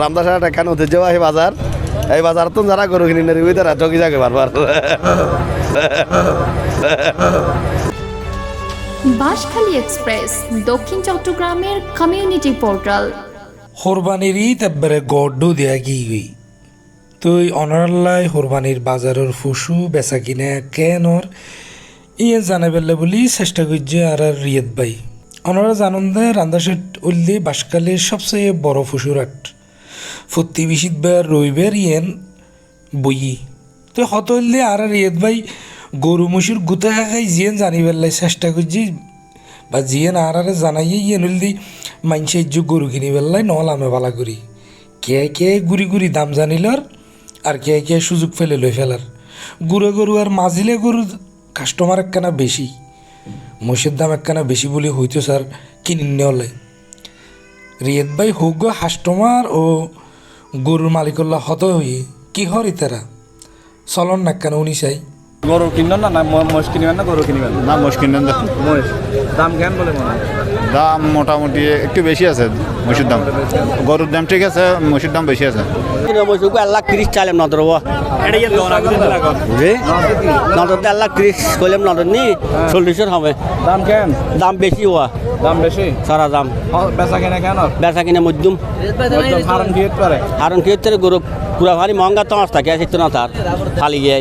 রামদাস এখানে ঐতিহ্যবাহী বাজার? এই বাজার তো যারা গরু কিনে নেবে তারা চকি যাকে বারবার? বাঁশখালী এক্সপ্রেস দক্ষিণ চট্টগ্রামের কমিউনিটি পোর্টাল কোরবানির ঈদ একবারে গড্ডু দেয়া কি গই। তুই অনারাল্লাই কোরবানির বাজারের ফুসু বেচা কিনে কেনর ইয়ে জানে পেলে বলি চেষ্টা করছে আর আর রিয়েত ভাই। অনারা জানুন দে রান্দাসেট উল্লি বাসকালের সবচেয়ে বড় ফুসুর হাট প্রতি বিশিতবার রবিবার ইয়েন বই তো হত হইলে আর রিয়েত ভাই গরু মসুর গুতা খাই জিয়েন জানি পেলাই চেষ্টা করছি, বা জিয়েন আর আর জানাইয়ে ইয়ে নলদি মাইনসে ইজ্জু গরু কিনি পেলাই নহল আমি বালা করি। কে কে গুড়ি গুড়ি দাম জানিলার, আর কে কে সুযোগ ফেলে লই ফেলার। গুড়ে গরু আর মাজিলে গরু কাস্টমার একখানা বেশি মহিষের দাম একখানা বেশি বলে হইতো স্যার কিনে নেওয়ালে। রিয়েত ভাই হোক গো হাস্টমার ও গরুর মালিকুল্লাহ হত হই কি হরি তারা? চলন না কেন উনি চাই? গরু কিনবেন না না ম- মহিষ কিনবেন না গরু কিনবেন? না মোষ কিনবেন না। মহিষ দাম কেন বলে দাম মোটামুটি একটু বেশি আছে। মসুর দাম। গরুর দাম ঠিক আছে মসুর দাম বেশি আছে। এক লাখ তিরিশ চাইলাম নদর জি? নদর এক লাখ তিরিশ করলাম নদর নি চল্লিশের হবে। দাম কেন? দাম বেশি হওয়া দাম বেশি? সারা দাম। বেচা কিনা কেন? বেচা কিনে মধ্যম। ফার্ম দিয়ে পারে? কারণ কি হচ্ছে গরু পুরা ভারী মহঙ্গা তো থাকে আসিত না তার। খালি গিয়ে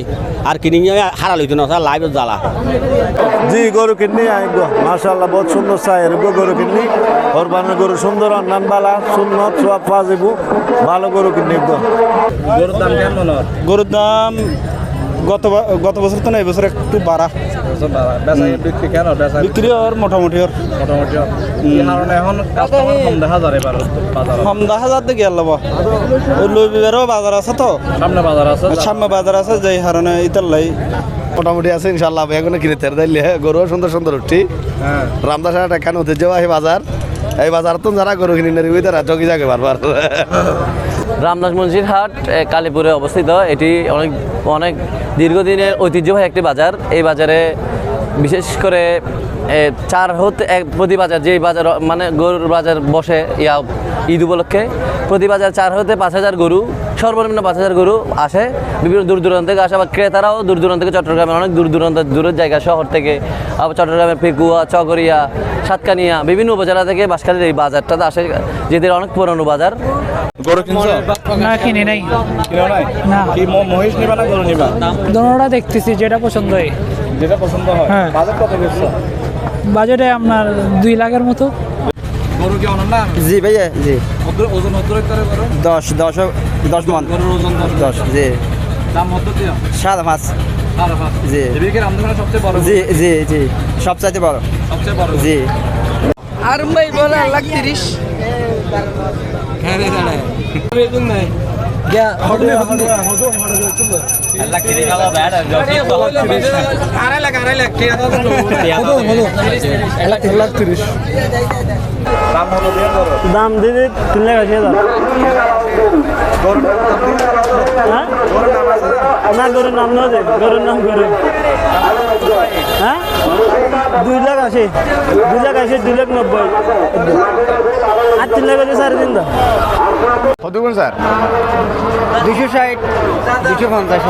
আর কিনে নিয়ে হারা লইতো না লাইভ জ্বালা। জি গরু কিনি আইগো মাশাআল্লাহ বহুত সুন্দর চাই গরু কিনি কোরবানির গরু সুন্দর অন্যান বালা সুন্নত সব পাওয়া যাব ভালো গরু কিনি গো গরুর দাম কেন মনে হয় গরুর দাম গত গত বছর তো না এবছর একটু বাড়া। বিক্রি কেন? বিক্রি ওর মোটামুটি ওর। মোটামুটি এখন দেখা যায় এবার বাজার? কম দেখা যাতে গেল ওই লবিবারও বাজার আছে তো। সামনে বাজার আছে? সামনে বাজার আছে যেই কারণে ইতার লাই। মোটামুটি আছে ইনশাল্লাহ এখন কিনে তের দিলে গরু সুন্দর সুন্দর উঠি হ্যাঁ। রামদাস হাট এখানে ঐতিহ্যবাহী বাজার। এই বাজার তো যারা গরু কিনে নেবে তারা চকি যাকে বারবার? রামদাস মঞ্জির হাট কালীপুরে অবস্থিত। এটি অনেক অনেক দীর্ঘদিনের ঐতিহ্যবাহী একটি বাজার। এই বাজারে বিশেষ করে চার হতে এক, প্রতি বাজার যেই বাজার মানে গরুর বাজার বসে ইয়া ঈদ উপলক্ষে, প্রতি বাজার চার হতে পাঁচ হাজার গরু সর্বনিম্ন পাঁচ হাজার গরু আসে। বিভিন্ন দূর দূরান্ত থেকে আসে। আবার ক্রেতারাও দূর দূরান্ত থেকে চট্টগ্রামের অনেক দূর দূরান্ত দূরের জায়গা শহর থেকে। আবার চট্টগ্রামের পেকুয়া চকরিয়া সাতকানিয়া বিভিন্ন উপজেলা থেকে বাসখালীর এই বাজারটাতে আসে যেদের অনেক পুরনো বাজার। গরু কিনছো? না কিনে নাই। কিনো নাই? কি মহিষ নিবা না গরু নিবা? দোনোটা দেখতেছি যেটা পছন্দ হয়। যেটা পছন্দ। বাজার কত বেচছো বাজেটে আপনার দুই লাখের মতো। গরু কি অনন্য? জি ভাইয়া জি। ওজন হতে করে দশ দশ দশ মন। গরুর ওজন দশ জি। দাম সাদা মাছ সাড়ে পাঁচ জি। সবচেয়ে বড় জি জি জি। সবচাইতে বড়। সবচেয়ে বড় জি। আর ভাই বলে লাখ তিরিশ। আড়াই লাখ আড়াই লাখ ঠিক আছে দাম দিদি তিন লাখ আশি হাজার। হ্যাঁ? না? গরুর নাম না গরুর নাম গরু হ্যাঁ? দুই লাখ আশি। দুই লাখ আশি দুই লাখ নব্বই। আর তিন লাখ আছে সাড়ে তিন দাম কত স্যার? দুশো ষাট দুশো পঞ্চাশ